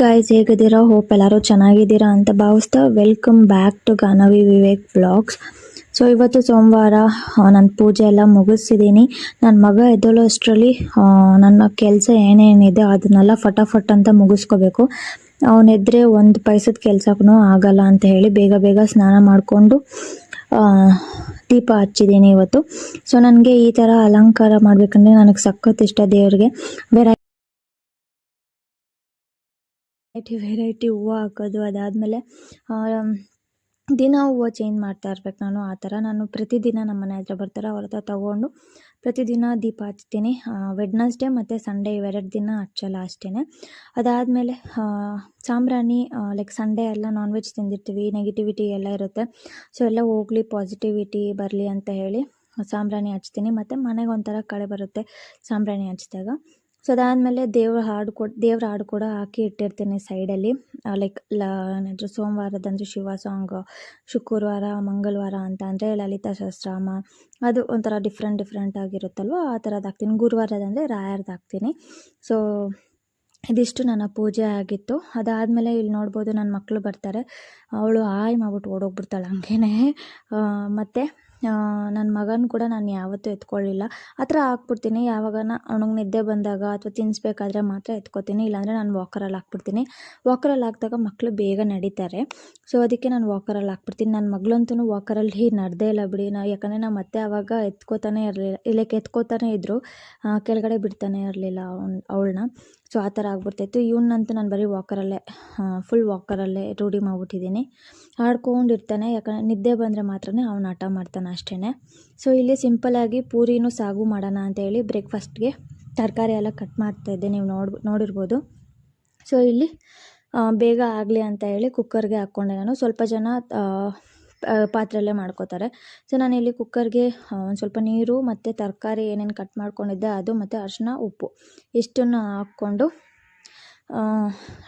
Guys ಹೇಗಿದ್ದೀರಾ? Hope ಎಲ್ಲರೂ ಚೆನ್ನಾಗಿದ್ದೀರಾ ಅಂತ ಭಾವಿಸ್ತಾ welcome back to Gaanavi Vivek vlogs so ಇವತ್ತು ಸೋಮವಾರ ನನ್ನ ಪೂಜೆ ಎಲ್ಲ ಮುಗಿಸಿದ್ದೀನಿ ನನ್ನ ಮಗ ಎದ್ದೋಳೋ ಅಷ್ಟರಲ್ಲಿ ನನ್ನ ಕೆಲಸ ಏನೇನಿದೆ ಅದನ್ನೆಲ್ಲ ಫಟಾಫಟ್ ಅಂತ ಮುಗಿಸ್ಕೋಬೇಕು. ಅವನೆದ್ರೆ ಒಂದು ಪೈಸದ ಕೆಲಸಕ್ಕೂ ಆಗಲ್ಲ ಅಂತ ಹೇಳಿ ಬೇಗ ಬೇಗ ಸ್ನಾನ ಮಾಡಿಕೊಂಡು ದೀಪ ಹಚ್ಚಿದ್ದೀನಿ ಇವತ್ತು. ಸೊ ನನಗೆ ಈ ಥರ ಅಲಂಕಾರ ಮಾಡಬೇಕಂದ್ರೆ ನನಗೆ ಸಖತ್ ಇಷ್ಟ ದೇವ್ರಿಗೆ. ವೆರೈ ವೆರೈಟಿ ವೆರೈಟಿ ಹೂವು ಹಾಕೋದು, ಅದಾದಮೇಲೆ ದಿನ ಹೂವು ಚೇಂಜ್ ಮಾಡ್ತಾ ಇರ್ಬೇಕು ನಾನು ಆ ಥರ. ನಾನು ಪ್ರತಿದಿನ ನಮ್ಮ ಮನೆ ಹತ್ರ ಬರ್ತಾರೆ, ಅವ್ರ ಹತ್ರ ತೊಗೊಂಡು ಪ್ರತಿದಿನ ದೀಪ ಹಚ್ತೀನಿ. ವೆಡ್ನಸ್ಡೇ ಮತ್ತು ಸಂಡೇ ಇವೆರಡು ದಿನ ಹಚ್ಚಲ್ಲ ಅಷ್ಟೇ ಅದಾದಮೇಲೆ ಸಾಂಬ್ರಾಣಿ ಲೈಕ್ ಸಂಡೇ ಎಲ್ಲ ನಾನ್ ವೆಜ್ ತಿಂದಿರ್ತೀವಿ ನೆಗೆಟಿವಿಟಿ ಎಲ್ಲ ಇರುತ್ತೆ. ಸೊ ಎಲ್ಲ ಹೋಗಲಿ ಪಾಸಿಟಿವಿಟಿ ಬರಲಿ ಅಂತ ಹೇಳಿ ಸಾಂಬ್ರಾಣಿ ಹಚ್ತೀನಿ. ಮತ್ತು ಮನೆಗೆ ಒಂಥರ ಕಳೆ ಬರುತ್ತೆ ಸಾಂಬ್ರಾಣಿ ಹಚ್ಚಿದಾಗ. ಸೊ ಅದಾದಮೇಲೆ ದೇವ್ರ ಹಾಡು ಕೊಟ್ಟು ದೇವ್ರ ಹಾಡು ಕೂಡ ಹಾಕಿ ಇಟ್ಟಿರ್ತೀನಿ ಸೈಡಲ್ಲಿ. ಲೈಕ್ ಲ, ಏನಾದರೂ ಸೋಮವಾರದಂದರೆ ಶಿವ ಸಾಂಗ್, ಶುಕ್ರವಾರ, ಮಂಗಳವಾರ ಅಂತ ಅಂದರೆ ಲಲಿತಾ ಸಹಸ್ರಾಮ, ಅದು ಒಂಥರ ಡಿಫ್ರೆಂಟ್ ಡಿಫ್ರೆಂಟ್ ಆಗಿರುತ್ತಲ್ವ, ಆ ಥರದ್ದು ಹಾಕ್ತೀನಿ. ಗುರುವಾರದಂದರೆ ರಾಯರ್ದು ಹಾಕ್ತೀನಿ. ಸೊ ಇದಿಷ್ಟು ನನ್ನ ಪೂಜೆ ಆಗಿತ್ತು. ಅದಾದಮೇಲೆ ಇಲ್ಲಿ ನೋಡ್ಬೋದು ನನ್ನ ಮಕ್ಕಳು ಬರ್ತಾರೆ. ಅವಳು ಹಾಯ್ ಮಾಡ್ಬಿಟ್ಟು ಓಡೋಗ್ಬಿಡ್ತಾಳೆ ಹಂಗೇ ಮತ್ತು ನನ್ನ ಮಗನ ಕೂಡ ನಾನು ಯಾವತ್ತೂ ಎತ್ಕೊಳ್ಳಿಲ್ಲ. ಆ ಥರ ಹಾಕ್ಬಿಡ್ತೀನಿ ಯಾವಾಗನ ಅವ್ನಿಗೆ ನಿದ್ದೆ ಬಂದಾಗ ಅಥವಾ ತಿನ್ನಿಸ್ಬೇಕಾದ್ರೆ ಮಾತ್ರ ಎತ್ಕೋತೀನಿ. ಇಲ್ಲಾಂದರೆ ನಾನು ವಾಕರಲ್ಲಿ ಹಾಕ್ಬಿಡ್ತೀನಿ. ವಾಕರಲ್ಲಿ ಹಾಕಿದಾಗ ಮಕ್ಕಳು ಬೇಗ ನಡೀತಾರೆ. ಸೊ, ಅದಕ್ಕೆ ನಾನು ವಾಕರಲ್ಲಿ ಹಾಕ್ಬಿಡ್ತೀನಿ. ನನ್ನ ಮಗಳಂತೂ ವಾಕರಲ್ಲಿ ನಡೆದೇ ಇಲ್ಲ ಬಿಡಿ. ನಾ, ಯಾಕಂದರೆ ನಮ್ಮ ಮತ್ತೆ ಆವಾಗ ಎತ್ಕೋತಾನೆ ಇರಲಿಲ್ಲ ಇಲ್ಲಕ್ಕೆ ಎತ್ಕೋತಾನೆ ಇದ್ದರು ಕೆಳಗಡೆ ಬಿಡ್ತಾನೆ ಇರಲಿಲ್ಲ ಅವ್ನು ಅವಳನ್ನ ಸೊ ಆ ಥರ ಆಗ್ಬಿಡ್ತಾಯಿತ್ತು. ಇವನಂತೂ ನಾನು ಬರೀ ವಾಕರಲ್ಲೇ ಫುಲ್ ವಾಕರಲ್ಲೇ ರೂಢಿ ಮಾಡ್ಬಿಟ್ಟಿದ್ದೀನಿ. ಆಡ್ಕೊಂಡಿರ್ತಾನೆ, ಯಾಕಂದರೆ ನಿದ್ದೆ ಬಂದರೆ ಮಾತ್ರ ಅವನು ಆಟ ಮಾಡ್ತಾನೆ ಅಷ್ಟೇ ಸೊ ಇಲ್ಲಿ ಸಿಂಪಲ್ಲಾಗಿ ಪೂರಿನೂ ಸಾಗು ಮಾಡೋಣ ಅಂತ ಹೇಳಿ ಬ್ರೇಕ್ಫಾಸ್ಟ್ಗೆ ತರಕಾರಿ ಎಲ್ಲ ಕಟ್ ಮಾಡ್ತಾಯಿದ್ದೆ ನೀವು ನೋಡ್, ನೋಡಿರ್ಬೋದು. ಸೊ ಇಲ್ಲಿ ಬೇಗ ಆಗಲಿ ಅಂತ ಹೇಳಿ ಕುಕ್ಕರ್ಗೆ ಹಾಕ್ಕೊಂಡೆ ನಾನು. ಸ್ವಲ್ಪ ಜನ ಪಾತ್ರೆಯಲ್ಲೇ ಮಾಡ್ಕೋತಾರೆ. ಸೊ ನಾನು ಇಲ್ಲಿ ಕುಕ್ಕರ್ಗೆ ಒಂದು ಸ್ವಲ್ಪ ನೀರು ಮತ್ತು ತರಕಾರಿ ಏನೇನು ಕಟ್ ಮಾಡ್ಕೊಂಡಿದ್ದೆ ಅದು ಮತ್ತು ಅರಿಶಿನ ಉಪ್ಪು ಇಷ್ಟನ್ನು ಹಾಕ್ಕೊಂಡು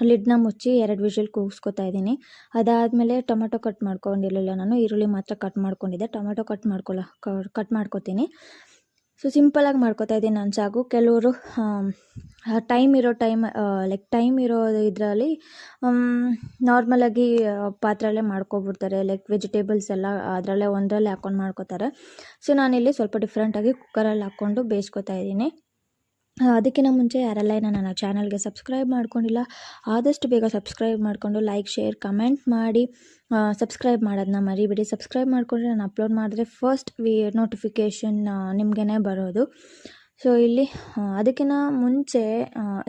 ಲಿಡ್ನ ಮುಚ್ಚಿ ಎರಡು ವಿಷಲ್ ಕೂಗಿಸ್ಕೊತಾ ಇದ್ದೀನಿ. ಅದಾದಮೇಲೆ ಟೊಮೆಟೊ ಕಟ್ ಮಾಡ್ಕೊಂಡಿರಲಿಲ್ಲ ನಾನು, ಈರುಳ್ಳಿ ಮಾತ್ರ ಕಟ್ ಮಾಡ್ಕೊಂಡಿದ್ದೆ. ಟೊಮೆಟೊ ಕಟ್ ಮಾಡ್ಕೊಳ್ಳೋ ಕಟ್ ಮಾಡ್ಕೊತೀನಿ. ಸೊ ಸಿಂಪಲಾಗಿ ಮಾಡ್ಕೋತಾ ಇದ್ದೀನಿ ನಾನು ಸಾಗು. ಕೆಲವರು ಟೈಮ್ ಇರೋ ಟೈಮ್ ಲೈಕ್ ಟೈಮ್ ಇರೋ ಇದರಲ್ಲಿ ನಾರ್ಮಲಾಗಿ ಪಾತ್ರೆಯಲ್ಲೇ ಮಾಡ್ಕೊಬಿಡ್ತಾರೆ. ಲೈಕ್ ವೆಜಿಟೇಬಲ್ಸ್ ಎಲ್ಲ ಅದರಲ್ಲೇ ಒಂದರಲ್ಲೇ ಹಾಕ್ಕೊಂಡು ಮಾಡ್ಕೋತಾರೆ. ಸೊ ನಾನಿಲ್ಲಿ ಸ್ವಲ್ಪ ಡಿಫ್ರೆಂಟಾಗಿ ಕುಕ್ಕರಲ್ಲಿ ಹಾಕ್ಕೊಂಡು ಬೇಯಿಸ್ಕೊತಾ ಇದ್ದೀನಿ. ಅದಕ್ಕಿಂತ ಮುಂಚೆ ಯಾರೆಲ್ಲ ನನ್ನ ಚಾನಲ್ಗೆ ಸಬ್ಸ್ಕ್ರೈಬ್ ಮಾಡ್ಕೊಂಡಿಲ್ಲ, ಆದಷ್ಟು ಬೇಗ ಸಬ್ಸ್ಕ್ರೈಬ್ ಮಾಡಿಕೊಂಡು ಲೈಕ್ ಶೇರ್ ಕಮೆಂಟ್ ಮಾಡಿ ಸಬ್ಸ್ಕ್ರೈಬ್ ಮಾಡೋದನ್ನ ಮರಿಬೇಡಿ. ಸಬ್ಸ್ಕ್ರೈಬ್ ಮಾಡಿಕೊಂಡ್ರೆ ನಾನು ಅಪ್ಲೋಡ್ ಮಾಡಿದ್ರೆ ಫಸ್ಟ್ ವಿ ನೋಟಿಫಿಕೇಷನ್ ನಿಮಗೇ ಬರೋದು. ಸೊ ಇಲ್ಲಿ ಅದಕ್ಕಿಂತ ಮುಂಚೆ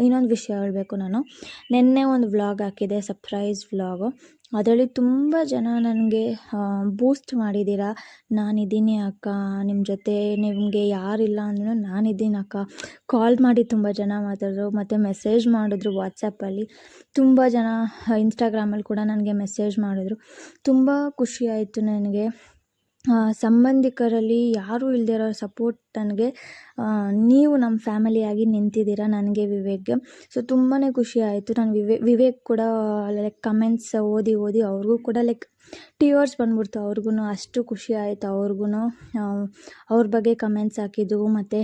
ಇನ್ನೊಂದು ವಿಷಯ ಹೇಳಬೇಕು ನಾನು. ನಿನ್ನೆ ಒಂದು ವ್ಲಾಗ್ ಹಾಕಿದೆ ಸರ್ಪ್ರೈಸ್ ವ್ಲಾಗು ಅದರಲ್ಲಿ ತುಂಬ ಜನ ನನಗೆ ಬೂಸ್ಟ್ ಮಾಡಿದ್ದೀರಾ? ನಾನಿದ್ದೀನಿ ಅಕ್ಕ ನಿಮ್ಮ ಜೊತೆ ನಿಮಗೆ ಯಾರಿಲ್ಲ ಅಂದ್ರೂ ನಾನಿದ್ದೀನಿ ಅಕ್ಕ. ಕಾಲ್ ಮಾಡಿ ತುಂಬ ಜನ ಮಾತಾಡಿದ್ರು, ಮತ್ತು ಮೆಸೇಜ್ ಮಾಡಿದ್ರು ವಾಟ್ಸಪ್ಪಲ್ಲಿ ತುಂಬ ಜನ ಇನ್ಸ್ಟಾಗ್ರಾಮಲ್ಲಿ ಕೂಡ ನನಗೆ ಮೆಸೇಜ್ ಮಾಡಿದ್ರು. ತುಂಬ ಖುಷಿಯಾಯಿತು ನನಗೆ. ಸಂಬಂಧಿಕರಲ್ಲಿ ಯಾರೂ ಇಲ್ಲದೇ ಇರೋ ಸಪೋರ್ಟ್ ನನಗೆ ನೀವು ನಮ್ಮ ಫ್ಯಾಮಿಲಿಯಾಗಿ ನಿಂತಿದ್ದೀರ ನನಗೆ ವಿವೇಕ್ಗೆ ಸೊ ತುಂಬಾ ಖುಷಿ ಆಯಿತು. ನಾನು ವಿವೇ, ವಿವೇಕ್ ಕೂಡ ಲೈಕ್ ಕಮೆಂಟ್ಸ್ ಓದಿ ಓದಿ ಅವ್ರಿಗೂ ಕೂಡ ಲೈಕ್ ಟಿಯರ್ಸ್ ಬಂದ್ಬಿಡ್ತು ಅವ್ರಿಗೂ ಅಷ್ಟು ಖುಷಿ ಆಯಿತು ಅವ್ರಿಗೂ ಅವ್ರ ಬಗ್ಗೆ ಕಮೆಂಟ್ಸ್ ಹಾಕಿದ್ದು ಮತ್ತು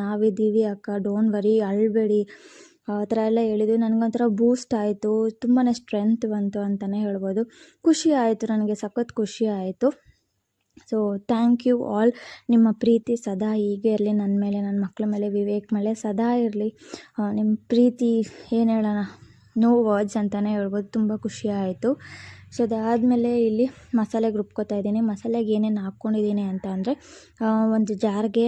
ನಾವಿದ್ದೀವಿ ಅಕ್ಕ ಡೋಂಟ್ ವರಿ ಅಳಬೇಡಿ. ಆ ಥರ ಎಲ್ಲ ಹೇಳಿದ್ವಿ ನನಗೊಂಥರ ಬೂಸ್ಟ್ ಆಯಿತು. ತುಂಬಾ ಸ್ಟ್ರೆಂತ್ ಬಂತು ಅಂತಲೇ ಹೇಳ್ಬೋದು. ಖುಷಿ ಆಯಿತು ನನಗೆ, ಸಖತ್ ಖುಷಿ ಆಯಿತು. ಸೊ ಥ್ಯಾಂಕ್ ಯು ಆಲ್ ನಿಮ್ಮ ಪ್ರೀತಿ ಸದಾ ಹೀಗೆ ಇರಲಿ. ನನ್ನ ಮೇಲೆ ನನ್ನ ಮಕ್ಕಳ ಮೇಲೆ, ವಿವೇಕ್ ಮೇಲೆ ಸದಾ ಇರಲಿ. ನಿಮ್ಮ ಪ್ರೀತಿ ಏನು ಹೇಳೋಣ? ನೋ ವರ್ಡ್ಸ್ ಅಂತಲೇ ಹೇಳ್ಬೋದು. ತುಂಬ ಖುಷಿ ಆಯಿತು. ಸೊ ಅದಾದಮೇಲೆ ಇಲ್ಲಿ ಮಸಾಲೆಗೆ ರುಬ್ಕೋತಾ ಇದ್ದೀನಿ. ಮಸಾಲೆಗೆ ಏನೇನು ಹಾಕ್ಕೊಂಡಿದ್ದೀನಿ ಅಂತ ಅಂದರೆ ಒಂದು ಜಾರ್ಗೆ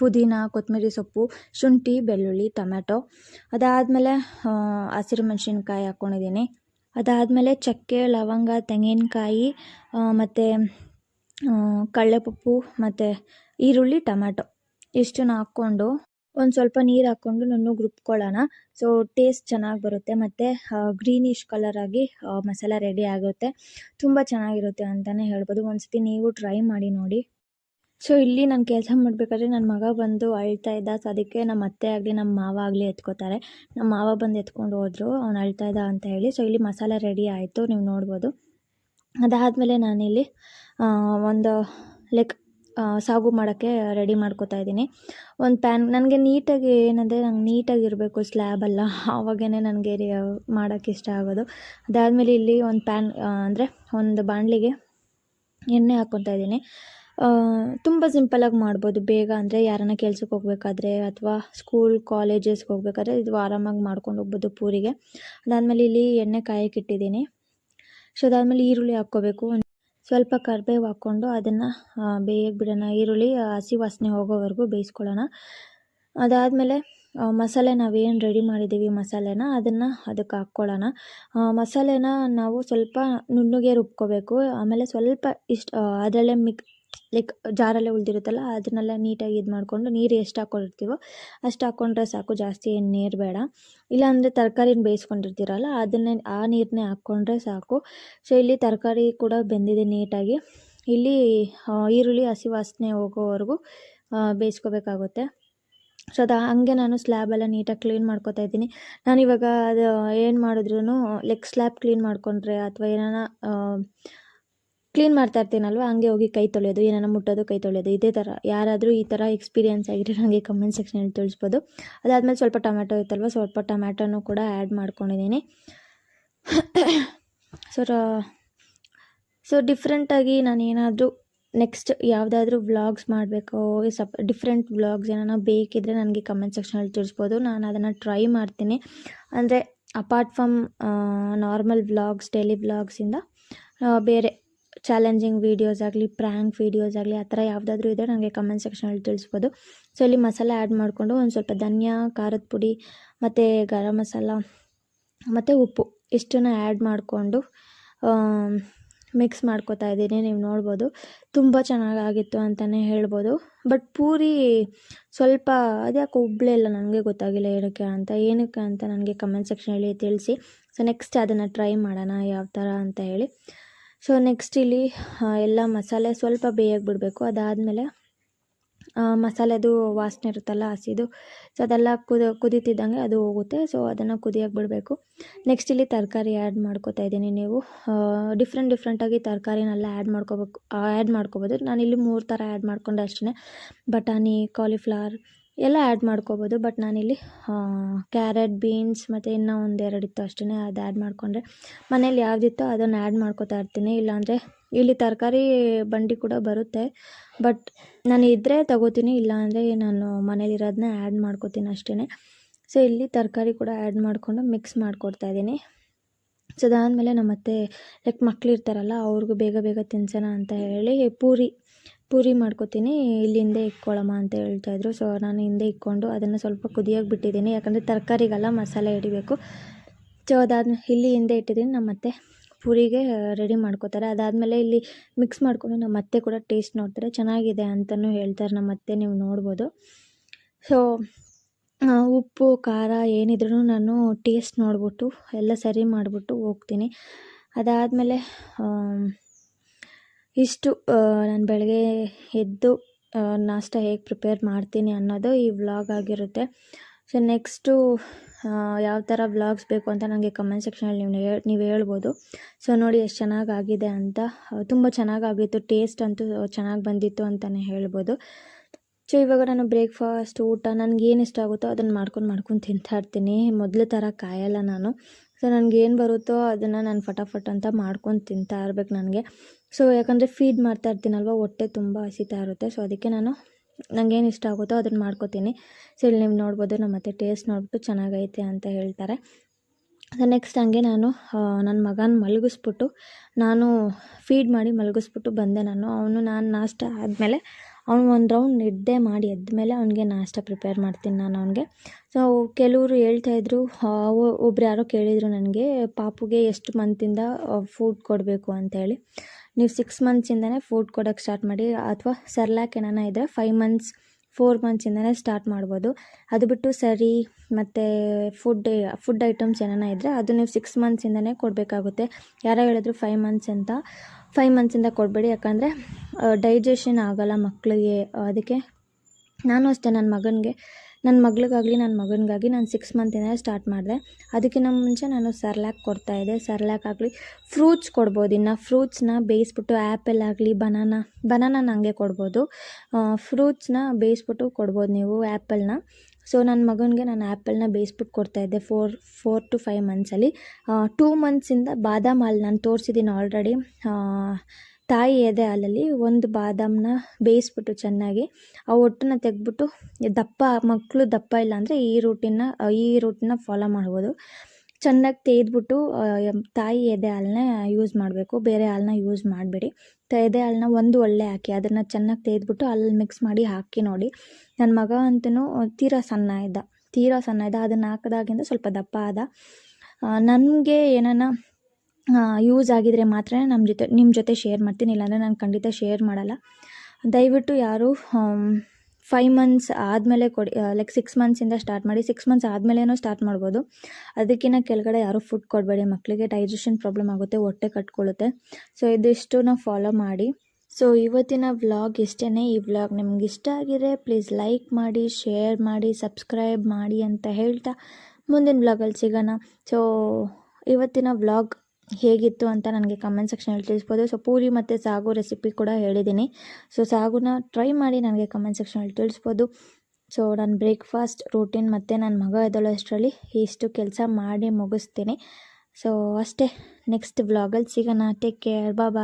ಪುದೀನ ಕೊತ್ತಂಬರಿ ಸೊಪ್ಪು, ಶುಂಠಿ, ಬೆಳ್ಳುಳ್ಳಿ, ಟೊಮ್ಯಾಟೊ. ಅದಾದಮೇಲೆ ಹಸಿರು ಮೆಣಸಿನ್ಕಾಯಿ ಹಾಕ್ಕೊಂಡಿದ್ದೀನಿ. ಅದಾದಮೇಲೆ ಚಕ್ಕೆ, ಲವಂಗ, ತೆಂಗಿನಕಾಯಿ ಮತ್ತು ಕಡಲೆಪಪ್ಪು ಮತ್ತು ಈರುಳ್ಳಿ, ಟೊಮ್ಯಾಟೊ ಇಷ್ಟನ್ನ ಹಾಕ್ಕೊಂಡು ಒಂದು ಸ್ವಲ್ಪ ನೀರು ಹಾಕ್ಕೊಂಡು ನುಣ್ಣಗೆ ರುಬ್ಕೊಳ್ಳೋಣ. ಸೊ ಟೇಸ್ಟ್ ಚೆನ್ನಾಗಿ ಬರುತ್ತೆ ಮತ್ತು ಗ್ರೀನಿಶ್ ಕಲರಾಗಿ ಮಸಾಲ ರೆಡಿ ಆಗುತ್ತೆ. ತುಂಬ ಚೆನ್ನಾಗಿರುತ್ತೆ ಅಂತಲೇ ಹೇಳ್ಬೋದು. ಒಂದು ಸತಿ ನೀವು ಟ್ರೈ ಮಾಡಿ ನೋಡಿ. ಸೊ ಇಲ್ಲಿ ನಾನು ಕೆಲಸ ಮಾಡಬೇಕಾದ್ರೆ ನನ್ನ ಮಗ ಬಂದು ಅಳ್ತಾ ಇದ್ದ. ಸೊ ಅದಕ್ಕೆ ನಮ್ಮ ಅತ್ತೆ ಆಗಲಿ ನಮ್ಮ ಮಾವ ಆಗಲಿ ಎತ್ಕೋತಾರೆ. ನಮ್ಮ ಮಾವ ಬಂದು ಎತ್ಕೊಂಡು ಹೋದ್ರು. ಅವ್ನು ಅಳ್ತಾ ಇದ್ದ ಅಂತ ಹೇಳಿ. ಸೊ ಇಲ್ಲಿ ಮಸಾಲ ರೆಡಿ ಆಯಿತು. ನೀವು ನೋಡ್ಬೋದು. ಅದಾದಮೇಲೆ ನಾನಿಲ್ಲಿ ಒಂದು ಲೈಕ್ ಸಾಗು ಮಾಡೋಕ್ಕೆ ರೆಡಿ ಮಾಡ್ಕೊತಾ ಇದ್ದೀನಿ. ಒಂದು ಪ್ಯಾನ್ ನನಗೆ ನೀಟಾಗಿ ಏನಂದರೆ ನಂಗೆ ನೀಟಾಗಿರಬೇಕು ಸ್ಲ್ಯಾಬ್ ಎಲ್ಲ. ಆವಾಗೇ ನನಗೆ ಮಾಡೋಕ್ಕೆ ಇಷ್ಟ ಆಗೋದು. ಅದಾದಮೇಲೆ ಇಲ್ಲಿ ಒಂದು ಪ್ಯಾನ್ ಅಂದರೆ ಒಂದು ಬಾಣಲಿಗೆ ಎಣ್ಣೆ ಹಾಕ್ಕೊತಾ ಇದ್ದೀನಿ. ತುಂಬ ಸಿಂಪಲಾಗಿ ಮಾಡ್ಬೋದು. ಬೇಗ ಅಂದರೆ ಯಾರನ್ನ ಕೆಲ್ಸಕ್ಕೆ ಹೋಗ್ಬೇಕಾದ್ರೆ ಅಥವಾ ಸ್ಕೂಲ್ ಕಾಲೇಜಸ್ಗೆ ಹೋಗ್ಬೇಕಾದ್ರೆ ಇದು ಆರಾಮಾಗಿ ಮಾಡ್ಕೊಂಡು ಹೋಗ್ಬೋದು ಪೂರಿಗೆ. ಅದಾದಮೇಲೆ ಇಲ್ಲಿ ಎಣ್ಣೆ ಕಾಯಕ್ಕೆ ಇಟ್ಟಿದ್ದೀನಿ. ಸೊ ಅದಾದಮೇಲೆ ಈರುಳ್ಳಿ ಹಾಕ್ಕೋಬೇಕು. ಸ್ವಲ್ಪ ಕರಿಬೇವು ಹಾಕ್ಕೊಂಡು ಅದನ್ನು ಬೇಯಕ್ಕೆ ಬಿಡೋಣ. ಈರುಳ್ಳಿ ಹಸಿ ವಾಸನೆ ಹೋಗೋವರೆಗೂ ಬೇಯಿಸ್ಕೊಳ್ಳೋಣ. ಅದಾದಮೇಲೆ ಮಸಾಲೆ ನಾವೇನು ರೆಡಿ ಮಾಡಿದ್ದೀವಿ ಮಸಾಲೆನ, ಅದನ್ನು ಅದಕ್ಕೆ ಹಾಕ್ಕೊಳ್ಳೋಣ. ಮಸಾಲೆನ ನಾವು ಸ್ವಲ್ಪ ನುಣ್ಣಗೆ ರುಬ್ಕೋಬೇಕು. ಆಮೇಲೆ ಸ್ವಲ್ಪ ಇಷ್ಟು ಅದರಲ್ಲೇ ಮಿಕ್ ಲೈಕ್ ಜಾರಲ್ಲೇ ಉಳಿದಿರುತ್ತಲ್ಲ, ಅದನ್ನೆಲ್ಲ ನೀಟಾಗಿ ಇದು ಮಾಡಿಕೊಂಡು ನೀರು ಎಷ್ಟು ಹಾಕ್ಕೊಂಡಿರ್ತೀವೋ ಅಷ್ಟು ಹಾಕ್ಕೊಂಡ್ರೆ ಸಾಕು, ಜಾಸ್ತಿ ಏನು ನೀರು ಬೇಡ. ಇಲ್ಲಾಂದರೆ ತರಕಾರಿನ ಬೇಯಿಸ್ಕೊಂಡಿರ್ತೀರಲ್ಲ, ಅದನ್ನೇ, ಆ ನೀರನ್ನೇ ಹಾಕ್ಕೊಂಡ್ರೆ ಸಾಕು. ಸೊ ಇಲ್ಲಿ ತರಕಾರಿ ಕೂಡ ಬೆಂದಿದೆ ನೀಟಾಗಿ. ಇಲ್ಲಿ ಈರುಳ್ಳಿ, ಹಸಿ ವಾಸನೆ ಹೋಗೋವರೆಗೂ ಬೇಯಿಸ್ಕೋಬೇಕಾಗುತ್ತೆ. ಸೊ ಅದು ಹಂಗೆ ನಾನು ಸ್ಲ್ಯಾಬೆಲ್ಲ ನೀಟಾಗಿ ಕ್ಲೀನ್ ಮಾಡ್ಕೊತಾ ಇದ್ದೀನಿ. ನಾನು ಇವಾಗ ಅದು ಏನು ಮಾಡಿದ್ರು ಲೆಗ್ ಸ್ಲ್ಯಾಬ್ ಕ್ಲೀನ್ ಮಾಡಿಕೊಂಡ್ರೆ ಅಥವಾ ಏನಾನ ಕ್ಲೀನ್ ಮಾಡ್ತಾ ಇರ್ತೀನಲ್ವ? ಹಂಗೆ ಹೋಗಿ ಕೈ ತೊಳೆಯೋದು, ಏನಾನ ಮುಟ್ಟೋದು, ಕೈ ತೊಳೆಯೋದು, ಇದೇ ಥರ ಯಾರಾದರೂ ಈ ಥರ ಎಕ್ಸ್ಪೀರಿಯನ್ಸ್ ಆಗಿದ್ರೆ ನನಗೆ ಕಮೆಂಟ್ ಸೆಕ್ಷನಲ್ಲಿ ತಿಳಿಸ್ಬೋದು. ಅದಾದಮೇಲೆ ಸ್ವಲ್ಪ ಟೊಮ್ಯಾಟೊ ಇತ್ತಲ್ವ? ಸ್ವಲ್ಪ ಟೊಮ್ಯಾಟೊನೂ ಕೂಡ ಆ್ಯಡ್ ಮಾಡ್ಕೊಂಡಿದ್ದೀನಿ. ಸೊ ಸೊ ಡಿಫ್ರೆಂಟಾಗಿ ನಾನು ಏನಾದರೂ ನೆಕ್ಸ್ಟ್ ಯಾವುದಾದ್ರೂ ವ್ಲಾಗ್ಸ್ ಮಾಡಬೇಕು ಸಪ್ ಡಿಫ್ರೆಂಟ್ ವ್ಲಾಗ್ಸ್ ಏನಾರ ಬೇಕಿದ್ರೆ ನನಗೆ ಕಮೆಂಟ್ ಸೆಕ್ಷನಲ್ಲಿ ತಿಳಿಸ್ಬೋದು. ನಾನು ಅದನ್ನು ಟ್ರೈ ಮಾಡ್ತೀನಿ. ಅಂದರೆ apart from normal vlogs daily ವ್ಲಾಗ್ಸಿಂದ ಬೇರೆ ಚಾಲೆಂಜಿಂಗ್ ವೀಡಿಯೋಸ್ ಆಗಲಿ ಪ್ರ್ಯಾಂಕ್ ವೀಡಿಯೋಸ್ ಆಗಲಿ, ಆ ಥರ ಯಾವುದಾದ್ರೂ ಇದ್ದರೆ ನನಗೆ ಕಮೆಂಟ್ ಸೆಕ್ಷನಲ್ಲಿ ತಿಳಿಸ್ಬೋದು. ಸೊ ಇಲ್ಲಿ ಮಸಾಲೆ ಆ್ಯಡ್ ಮಾಡಿಕೊಂಡು ಒಂದು ಸ್ವಲ್ಪ ಧನಿಯಾ, ಖಾರದ ಪುಡಿ, ಮತ್ತು ಗರಂ ಮಸಾಲ, ಮತ್ತು ಉಪ್ಪು ಇಷ್ಟನ್ನು ಆ್ಯಡ್ ಮಾಡಿಕೊಂಡು ಮಿಕ್ಸ್ ಮಾಡ್ಕೊತಾ ಇದ್ದೀನಿ, ನೀವು ನೋಡ್ಬೋದು. ತುಂಬ ಚೆನ್ನಾಗಾಗಿತ್ತು ಅಂತಲೇ ಹೇಳ್ಬೋದು. ಬಟ್ ಪೂರಿ ಸ್ವಲ್ಪ ಅದ್ಯಾಕೆ ಇಲ್ಲ ನನಗೆ ಗೊತ್ತಾಗಿಲ್ಲ ಏನಕ್ಕೆ ಅಂತ ಏನಕ್ಕೆ ಅಂತ ನನಗೆ ಕಮೆಂಟ್ ಸೆಕ್ಷನಲ್ಲಿ ತಿಳಿಸಿ. ಸೊ ನೆಕ್ಸ್ಟ್ ಅದನ್ನು ಟ್ರೈ ಮಾಡೋಣ ಯಾವ ಥರ ಅಂತ ಹೇಳಿ. ಸೊ ನೆಕ್ಸ್ಟ್ ಇಲ್ಲಿ ಎಲ್ಲ ಮಸಾಲೆ ಸ್ವಲ್ಪ ಬೇಯಕ್ಕೆ ಬಿಡಬೇಕು ಅದಾದಮೇಲೆ ಮಸಾಲೆದು ವಾಸನೆ ಇರುತ್ತಲ್ಲ, ಹಸಿದು. ಸೊ ಅದೆಲ್ಲ ಕುದ, ಕುದೀತಿದ್ದಂಗೆ ಅದು ಹೋಗುತ್ತೆ. ಸೊ ಅದನ್ನು ಕುದಿಯಕ್ಕೆ ಬಿಡಬೇಕು ನೆಕ್ಸ್ಟ್ ಇಲ್ಲಿ ತರಕಾರಿ ಆ್ಯಡ್ ಮಾಡ್ಕೋತಾ ಇದ್ದೀನಿ ನೀವು. ಡಿಫ್ರೆಂಟ್ ಡಿಫ್ರೆಂಟಾಗಿ ತರಕಾರಿನೆಲ್ಲ ಆ್ಯಡ್ ಮಾಡ್ಕೋಬೇಕು ಆ್ಯಡ್ ಮಾಡ್ಕೋಬೋದು. ನಾನಿಲ್ಲಿ ಮೂರು ಥರ ಆ್ಯಡ್ ಮಾಡ್ಕೊಂಡೆ ಅಷ್ಟೇ ಬಟಾಣಿ ಕಾಲಿಫ್ಲವರ್ ಎಲ್ಲ ಆ್ಯಡ್ ಮಾಡ್ಕೋಬೋದು. ಬಟ್ ನಾನಿಲ್ಲಿ ಕ್ಯಾರೆಟ್ ಬೀನ್ಸ್ ಮತ್ತು ಇನ್ನೂ ಒಂದೆರಡು ಇತ್ತು ಅಷ್ಟೇ ಅದು ಆ್ಯಡ್ ಮಾಡಿಕೊಂಡ್ರೆ ಮನೇಲಿ ಯಾವುದಿತ್ತೋ ಅದನ್ನು ಆ್ಯಡ್ ಮಾಡ್ಕೋತಾ ಇರ್ತೀನಿ. ಇಲ್ಲಾಂದರೆ ಇಲ್ಲಿ ತರಕಾರಿ ಬಂಡಿ ಕೂಡ ಬರುತ್ತೆ. ಬಟ್ ನಾನು ಇದ್ದರೆ ತಗೋತೀನಿ, ಇಲ್ಲಾಂದರೆ ನಾನು ಮನೇಲಿರೋದನ್ನ ಆ್ಯಡ್ ಮಾಡ್ಕೋತೀನಿ ಅಷ್ಟೇ ಸೊ ಇಲ್ಲಿ ತರಕಾರಿ ಕೂಡ ಆ್ಯಡ್ ಮಾಡಿಕೊಂಡು ಮಿಕ್ಸ್ ಮಾಡ್ಕೊಡ್ತಾ ಇದ್ದೀನಿ. ಸೊ ಅದಾದಮೇಲೆ ನಮ್ಮ ಅತ್ತೆ ಲೈಕ್ ಮಕ್ಳಿರ್ತಾರಲ್ಲ, ಅವ್ರಿಗೂ ಬೇಗ ಬೇಗ ತಿನ್ಸೋಣ ಅಂತ ಹೇಳಿ ಪೂರಿ ಪೂರಿ ಮಾಡ್ಕೊತೀನಿ, ಇಲ್ಲಿ ಹಿಂದೆ ಇಕ್ಕೊಳ್ಳಮ್ಮ ಅಂತ ಹೇಳ್ತಾಯಿದ್ರು ಸೊ ನಾನು ಹಿಂದೆ ಇಕ್ಕೊಂಡು ಅದನ್ನು ಸ್ವಲ್ಪ ಕುದಿಯೋಕೆ ಬಿಟ್ಟಿದ್ದೀನಿ. ಯಾಕಂದರೆ ತರಕಾರಿಗೆಲ್ಲ ಮಸಾಲೆ ಹಿಡಿಬೇಕು. ಸೊ ಅದಾದ ಇಲ್ಲಿ ಹಿಂದೆ ಇಟ್ಟಿದ್ದೀನಿ. ನಮ್ಮ ಅತ್ತೆ ಪೂರಿಗೆ ರೆಡಿ ಮಾಡ್ಕೋತಾರೆ. ಅದಾದಮೇಲೆ ಇಲ್ಲಿ ಮಿಕ್ಸ್ ಮಾಡಿಕೊಂಡು ನಮ್ಮ ಅತ್ತೆ ಕೂಡ ಟೇಸ್ಟ್ ನೋಡ್ತಾರೆ. ಚೆನ್ನಾಗಿದೆ ಅಂತಲೂ ಹೇಳ್ತಾರೆ ನಮ್ಮ ಅತ್ತೆ, ನೀವು ನೋಡ್ಬೋದು. ಸೊ ಉಪ್ಪು, ಖಾರ ಏನಿದ್ರೂ ನಾನು ಟೇಸ್ಟ್ ನೋಡ್ಬಿಟ್ಟು, ಎಲ್ಲ ಸರಿ ಮಾಡಿಬಿಟ್ಟು ಹೋಗ್ತೀನಿ. ಅದಾದಮೇಲೆ ಇಷ್ಟು ನಾನು ಬೆಳಗ್ಗೆ ಎದ್ದು ನಾಷ್ಟ ಹೇಗೆ ಪ್ರಿಪೇರ್ ಮಾಡ್ತೀನಿ ಅನ್ನೋದು ಈ ವ್ಲಾಗ್ ಆಗಿರುತ್ತೆ. ಸೊ ನೆಕ್ಸ್ಟು ಯಾವ ಥರ ವ್ಲಾಗ್ಸ್ ಬೇಕು ಅಂತ ನನಗೆ ಕಮೆಂಟ್ ಸೆಕ್ಷನಲ್ಲಿ ನೀವು ಹೇಳಿ, ನೀವು ಹೇಳ್ಬೋದು. ಸೊ ನೋಡಿ ಎಷ್ಟು ಚೆನ್ನಾಗಾಗಿದೆ ಅಂತ. ತುಂಬ ಚೆನ್ನಾಗಾಗಿತ್ತು ಟೇಸ್ಟ್ ಅಂತೂ ಚೆನ್ನಾಗಿ ಬಂದಿತ್ತು ಅಂತಲೇ ಹೇಳ್ಬೋದು. ಸೊ ಇವಾಗ ನಾನು ಬ್ರೇಕ್ಫಾಸ್ಟ್ ಊಟ ನನಗೇನು ಇಷ್ಟ ಆಗುತ್ತೋ ಅದನ್ನು ಮಾಡ್ಕೊಂಡು ಮಾಡ್ಕೊಂಡು ತಿಂತಾ ಇರ್ತೀನಿ. ಮೊದಲು ಥರ ಕಾಯಲ್ಲ ನಾನು. ಸೊ ಏನು ಬರುತ್ತೋ ಅದನ್ನು ನಾನು ಫಟಾಫಟ್ ಅಂತ ಮಾಡ್ಕೊಂಡು ತಿಂತಾ ಇರ್ಬೇಕು ನನಗೆ. ಸೊ ಯಾಕಂದರೆ ಫೀಡ್ ಮಾಡ್ತಾ ಇರ್ತೀನಲ್ವ, ಹೊಟ್ಟೆ ತುಂಬ ಹಸಿತಾ ಇರುತ್ತೆ. ಸೊ ಅದಕ್ಕೆ ನಾನು ನನಗೇನು ಇಷ್ಟ ಆಗುತ್ತೋ ಅದನ್ನು ಮಾಡ್ಕೋತೀನಿ. ಸೊ ಇಲ್ಲಿ ನೀವು ನೋಡ್ಬೋದು ನಮ್ಮ ಮತ್ತೆ ಟೇಸ್ಟ್ ನೋಡ್ಬಿಟ್ಟು ಚೆನ್ನಾಗೈತೆ ಅಂತ ಹೇಳ್ತಾರೆ. ನೆಕ್ಸ್ಟ್ ಹಂಗೆ ನಾನು ನನ್ನ ಮಗನ ಮಲಗಿಸ್ಬಿಟ್ಟು ನಾನು ಫೀಡ್ ಮಾಡಿ ಮಲಗಿಸ್ಬಿಟ್ಟು ಬಂದೆ ನಾನು. ಅವನು ನಾನು ನಾಷ್ಟ ಆದಮೇಲೆ ಅವ್ನು ಒಂದು ರೌಂಡ್ ನಿದ್ದೆ ಮಾಡಿ ಎದ್ಮೇಲೆ ಅವ್ನಿಗೆ ನಾಷ್ಟ ಪ್ರಿಪೇರ್ ಮಾಡ್ತೀನಿ ನಾನು ಅವ್ನಿಗೆ. ಸೊ ಕೆಲವರು ಹೇಳ್ತಾಯಿದ್ರು ಒಬ್ರು ಯಾರೋ ಕೇಳಿದರು ನನಗೆ, ಪಾಪುಗೆ ಎಷ್ಟು ಮಂತಿಂದ ಫುಡ್ ಕೊಡಬೇಕು ಅಂತೇಳಿ. ನೀವು ಸಿಕ್ಸ್ ಮಂತ್ಸಿಂದಲೇ ಫುಡ್ ಕೊಡೋಕ್ಕೆ ಸ್ಟಾರ್ಟ್ ಮಾಡಿ, ಅಥವಾ ಸರ್ಲ್ಯಾಕ್ ಏನಾನ ಇದ್ದರೆ ಫೈವ್ ಮಂತ್ಸ್ ಫೋರ್ ಮಂತ್ಸಿಂದನೇ ಸ್ಟಾರ್ಟ್ ಮಾಡ್ಬೋದು. ಅದು ಬಿಟ್ಟು ಸರಿ ಮತ್ತು ಫುಡ್ ಫುಡ್ ಐಟಮ್ಸ್ ಏನಾನ ಇದ್ದರೆ ಅದು ನೀವು ಸಿಕ್ಸ್ ಮಂತ್ಸಿಂದನೇ ಕೊಡಬೇಕಾಗುತ್ತೆ. ಯಾರೋ ಹೇಳಿದ್ರು ಫೈವ್ ಮಂತ್ಸ್ ಅಂತ. ಫೈವ್ ಮಂತ್ಸಿಂದ ಕೊಡಬೇಡಿ. ಯಾಕಂದರೆ ಡೈಜೆಷನ್ ಆಗೋಲ್ಲ ಮಕ್ಕಳಿಗೆ ಅದಕ್ಕೆ ನಾನು ಅಷ್ಟೇ ನನ್ನ ಮಗನಿಗೆ ನನ್ನ ಮಗಳಿಗಾಗಲಿ, ನನ್ನ ಮಗನಿಗಾಗಿ ನಾನು ಸಿಕ್ಸ್ ಮಂತಿಂದ ಸ್ಟಾರ್ಟ್ ಮಾಡಿದೆ. ಅದಕ್ಕಿಂತ ಮುಂಚೆ ನಾನು ಸರ್ಲ್ಯಾಕ್ ಕೊಡ್ತಾಯಿದ್ದೆ ಸರ್ಲ್ಯಾಕ್ ಆಗಲಿ ಫ್ರೂಟ್ಸ್ ಕೊಡ್ಬೋದು ಇನ್ನು. ಫ್ರೂಟ್ಸ್ನ ಬೇಯಿಸ್ಬಿಟ್ಟು ಆ್ಯಪಲ್ ಆಗಲಿ ಬನಾನಾ ಬನಾನಾನ ಹಂಗೆ ಕೊಡ್ಬೋದು. ಫ್ರೂಟ್ಸ್ನ ಬೇಯಿಸ್ಬಿಟ್ಟು ಕೊಡ್ಬೋದು ನೀವು ಆ್ಯಪಲ್ನ ಸೊ ನನ್ನ ಮಗನಿಗೆ ನಾನು ಆ್ಯಪಲ್ನ ಬೇಯಿಸ್ಬಿಟ್ಟು ಕೊಡ್ತಾಯಿದ್ದೆ ಫೋರ್ ಫೋರ್ ಟು ಫೈವ್ ಮಂತ್ಸಲ್ಲಿ ಟೂ ಮಂತ್ಸಿಂದ ಬಾದಾಮ್ ಹಾಲು ನಾನು ತೋರಿಸಿದ್ದೀನಿ ಆಲ್ರೆಡಿ ತಾಯಿ ಎದೆ ಹಾಲಲ್ಲಿ ಒಂದು ಬಾದಾಮನ್ನ ಬೇಯಿಸ್ಬಿಟ್ಟು ಚೆನ್ನಾಗಿ ಆ ಹೊಟ್ಟನ್ನ ತೆಗೆದ್ಬಿಟ್ಟು ದಪ್ಪ ಮಕ್ಕಳು ದಪ್ಪ ಇಲ್ಲ ಅಂದರೆ ಈ ರೂಟಿನ ಈ ರೂಟನ್ನ ಫಾಲೋ ಮಾಡ್ಬೋದು. ಚೆನ್ನಾಗಿ ತೆಗೆದ್ಬಿಟ್ಟು ತಾಯಿ ಎದೆ ಹಾಲನ್ನ ಯೂಸ್ ಮಾಡಬೇಕು. ಬೇರೆ ಹಾಲನ್ನ ಯೂಸ್ ಮಾಡಬೇಡಿ. ಎದೆ ಹಾಲನ್ನ ಒಂದು ಒಳ್ಳೆ ಹಾಕಿ ಅದನ್ನು ಚೆನ್ನಾಗಿ ತೆಗೆದ್ಬಿಟ್ಟು ಅಲ್ಲಿ ಮಿಕ್ಸ್ ಮಾಡಿ ಹಾಕಿ ನೋಡಿ. ನನ್ನ ಮಗ ಅಂತೂ ತೀರಾ ಸಣ್ಣ ಇದ್ದ. ತೀರಾ ಸಣ್ಣ ಇದ್ದ. ಅದನ್ನು ಹಾಕಿದಾಗಿಂದ ಸ್ವಲ್ಪ ದಪ್ಪ ಆದ. ನನಗೆ ಏನಾನ ಯೂಸ್ ಆಗಿದ್ರೆ ಮಾತ್ರ ನಮ್ಮ ಜೊತೆ ನಿಮ್ಮ ಜೊತೆ ಶೇರ್ ಮಾಡ್ತೀನಿ, ಇಲ್ಲಾಂದರೆ ನಾನು ಖಂಡಿತ ಶೇರ್ ಮಾಡಲ್ಲ. ದಯವಿಟ್ಟು ಯಾರು ಫೈವ್ ಮಂತ್ಸ್ ಆದಮೇಲೆ ಕೊಡಿ ಲೈಕ್ ಸಿಕ್ಸ್ ಮಂತ್ಸಿಂದ ಸ್ಟಾರ್ಟ್ ಮಾಡಿ ಸಿಕ್ಸ್ ಮಂತ್ಸ್ ಆದಮೇಲೇನೂ ಸ್ಟಾರ್ಟ್ ಮಾಡ್ಬೋದು. ಅದಕ್ಕಿಂತ ಕೆಳಗಡೆ ಯಾರೂ ಫುಡ್ ಕೊಡಬೇಡಿ ಮಕ್ಕಳಿಗೆ ಡೈಜೆಷನ್ ಪ್ರಾಬ್ಲಮ್ ಆಗುತ್ತೆ, ಹೊಟ್ಟೆ ಕಟ್ಕೊಳ್ಳುತ್ತೆ. ಸೊ ಇದಿಷ್ಟು ನಾವು ಫಾಲೋ ಮಾಡಿ. ಸೊ ಇವತ್ತಿನ ವ್ಲಾಗ್ ಇಷ್ಟೇ ಈ ವ್ಲಾಗ್ ನಿಮ್ಗೆ ಇಷ್ಟ ಆಗಿದೆ ಪ್ಲೀಸ್ ಲೈಕ್ ಮಾಡಿ ಶೇರ್ ಮಾಡಿ ಸಬ್ಸ್ಕ್ರೈಬ್ ಮಾಡಿ ಅಂತ ಹೇಳ್ತಾ ಮುಂದಿನ ವ್ಲಾಗಲ್ಲಿ ಸಿಗೋಣ. ಸೊ ಇವತ್ತಿನ ವ್ಲಾಗ್ ಹೇಗಿತ್ತು ಅಂತ ನನಗೆ ಕಮೆಂಟ್ ಸೆಕ್ಷನಲ್ಲಿ ತಿಳಿಸ್ಬೋದು. ಸೊ ಪೂರಿ ಮತ್ತು ಸಾಗು ರೆಸಿಪಿ ಕೂಡ ಹೇಳಿದ್ದೀನಿ. ಸೊ ಸಾಗುನ ಟ್ರೈ ಮಾಡಿ ನನಗೆ ಕಮೆಂಟ್ ಸೆಕ್ಷನಲ್ಲಿ ತಿಳಿಸ್ಬೋದು. ಸೊ ನಾನು ಬ್ರೇಕ್ಫಾಸ್ಟ್ ರೂಟೀನ್ ಮತ್ತು ನನ್ನ ಮಗ ಎದ್ದಳು ಅಷ್ಟರಲ್ಲಿ ಇಷ್ಟು ಕೆಲಸ ಮಾಡಿ ಮುಗಿಸ್ತೀನಿ. ಸೊ ಅಷ್ಟೇ. ನೆಕ್ಸ್ಟ್ ವ್ಲಾಗಲ್ಲಿ ಸಿಗೋಣ. ಟೇಕ್ ಕೇರ್ ಬಾ ಬಾಯ್